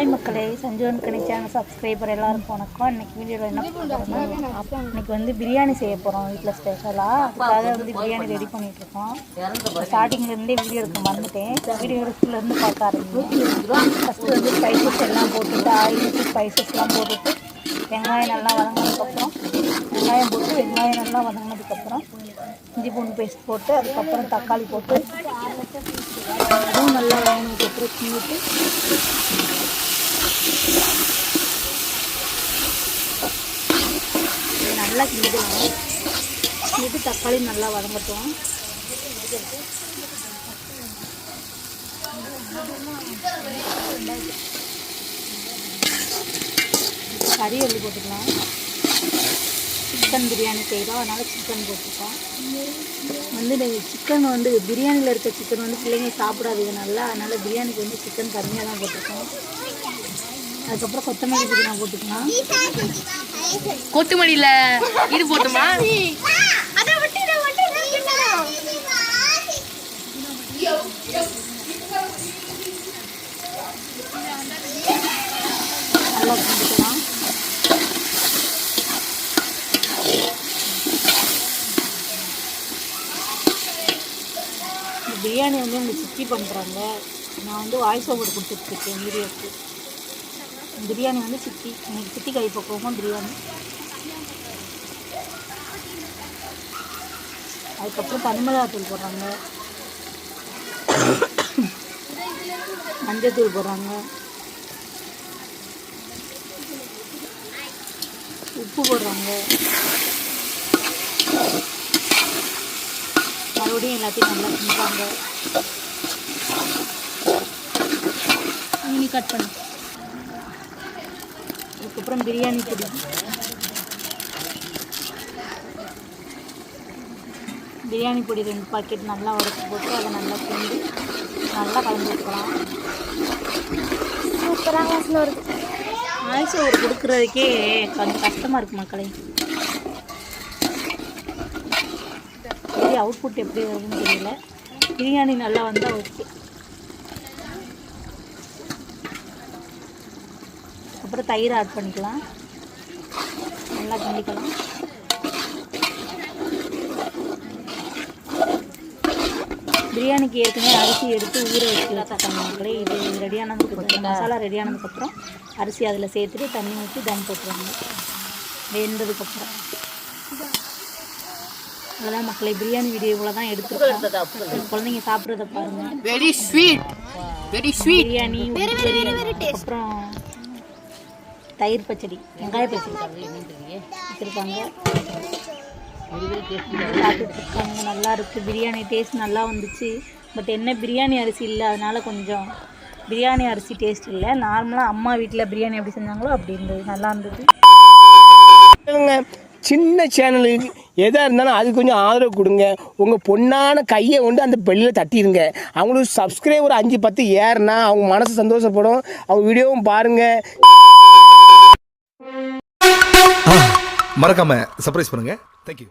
Hi மக்களே சஞ்சுவன் கணி channel subscriber எல்லாருக்கும் வணக்கம். இன்னைக்கு வீடியோவில் என்ன பண்ணுறோம்னா இன்னைக்கு வந்து பிரியாணி செய்ய போகிறோம் வீட்டில் ஸ்பெஷலாக அதுக்காக வந்து பிரியாணி ரெடி பண்ணிகிட்ருக்கோம் இருக்கோம். ஸ்டார்டிங்லேருந்தே வீடியோ எடுக்க மறந்துட்டேன். வீடியோ இருந்து பார்க்க ஆரம்பிக்கும் ஃபஸ்ட்டு வந்து ஸ்பைசஸ் எல்லாம் போட்டுட்டு ஆயில் ஊற்றி ஸ்பைசஸ்லாம் போட்டுட்டு வெங்காயம் நல்லா வதங்கினதுக்கப்புறம் வெங்காயம் போட்டு வெங்காயம் நல்லா வதங்கினதுக்கப்புறம் இஞ்சி பூண்டு பேஸ்ட் போட்டு அதுக்கப்புறம் தக்காளி போட்டு நல்லா நல்லா வதங்கினதுக்கப்புறம் கிண்டிட்டு நல்லா கிண்டிடுவோம் கிண்டிட்டு தக்காளி நல்லா வதங்கட்டும். கறி அள்ளி போட்டுக்கலாம். சிக்கன் பிரியாணி செய்கிறோம் அதனால் சிக்கன் போட்டுருக்கோம். வந்து இந்த சிக்கன் வந்து பிரியாணியில் இருக்க சிக்கன் வந்து பிள்ளைங்க சாப்பிடாதுங்க நல்லா. அதனால் பிரியாணிக்கு வந்து சிக்கன் கம்மியாக தான் போட்டிருக்கோம். அதுக்கப்புறம் கொத்தமல்லி புதினா போட்டுக்கலாம். கொத்துமணியில இது போட்டுமா? நல்லா கிண்டிக்கலாம் இந்த பிரியாணி வந்து எங்கள் சித்தி பண்ணுறாங்க நான் வந்து வாய்ஸ் ஓவர் கொடுத்துட்ருக்கேன் வீடியோக்கு. பிரியாணி வந்து சித்தி எனக்கு சித்தி கை பக்குவமாக பிரியாணி. அதுக்கப்புறம் தனிமிளகாத்தூள் போடுறாங்க. மஞ்சத்தூள் போடுறாங்க. உப்பு போடுறாங்க. மறுபடியும் எல்லாத்தையும் நல்லா செஞ்சாங்க மினி கட் பண்ணு. அதுக்கப்புறம் பிரியாணி பொடி. பிரியாணி பொடி ரெண்டு பாக்கெட் நல்லா உடச்சி போட்டு அதை நல்லா கிண்டி நல்லா கலந்து விட்டுக்கலாம் சூப்பராக வாசனை வருது. ஆயிஷா ஒரு கொடுக்குறதுக்கே கொஞ்சம் கஷ்டமாக இருக்குது மக்களே. அவுட்புட் எப்படி வருதுன்னு தெரியல. பிரியாணி நல்லா வந்தால் ஓகே அப்புறம் தயிர் ஆட் பண்ணிக்கலாம். நல்லா கிண்டிக்கலாம். பிரியாணிக்கு ஏற்கனவே அரிசி எடுத்து ஊற வச்சு தக்காளி இது ரெடியானதுக்கு மசாலா ரெடியானதுக்கப்புறம் அரிசி அதில் சேர்த்துட்டு தண்ணி ஊற்றி தம் போட்டுருவாங்க. வெந்ததுக்கப்புறம் அதெல்லாம் மக்களை பிரியாணி வீடியோ இவ்வளோ தான் எடுத்துருக்கோம். குழந்தைங்க சாப்பிட்றத பாருங்கள் very sweet very sweet biryani அப்புறம் தயிர் பச்சடி வெங்காய பச்சடி. வச்சுருக்காங்க. சாப்பிட்டுட்டு இருக்காங்க நல்லா இருக்குது பிரியாணி டேஸ்ட் நல்லா வந்துச்சு. பட் என்ன பிரியாணி அரிசி இல்லை அதனால கொஞ்சம் பிரியாணி அரிசி டேஸ்ட் இல்லை. நார்மலாக அம்மா வீட்டில் பிரியாணி எப்படி செஞ்சாங்களோ அப்படி இருந்தது. நல்லா இருந்தது. சின்ன சேனலுக்கு எதாக இருந்தாலும் அது கொஞ்சம் ஆதரவு கொடுங்க. உங்கள் பொண்ணான கையை கொண்டு அந்த பெல்லில் தட்டிடுங்க. அவங்களுக்கு சப்ஸ்கிரைபர் அஞ்சு பத்து ஏறுனா அவங்க மனசு சந்தோஷப்படும். அவங்க வீடியோவும் பாருங்கள் மறக்காம சர்ப்ரைஸ் பண்ணுங்க. தேங்க்யூ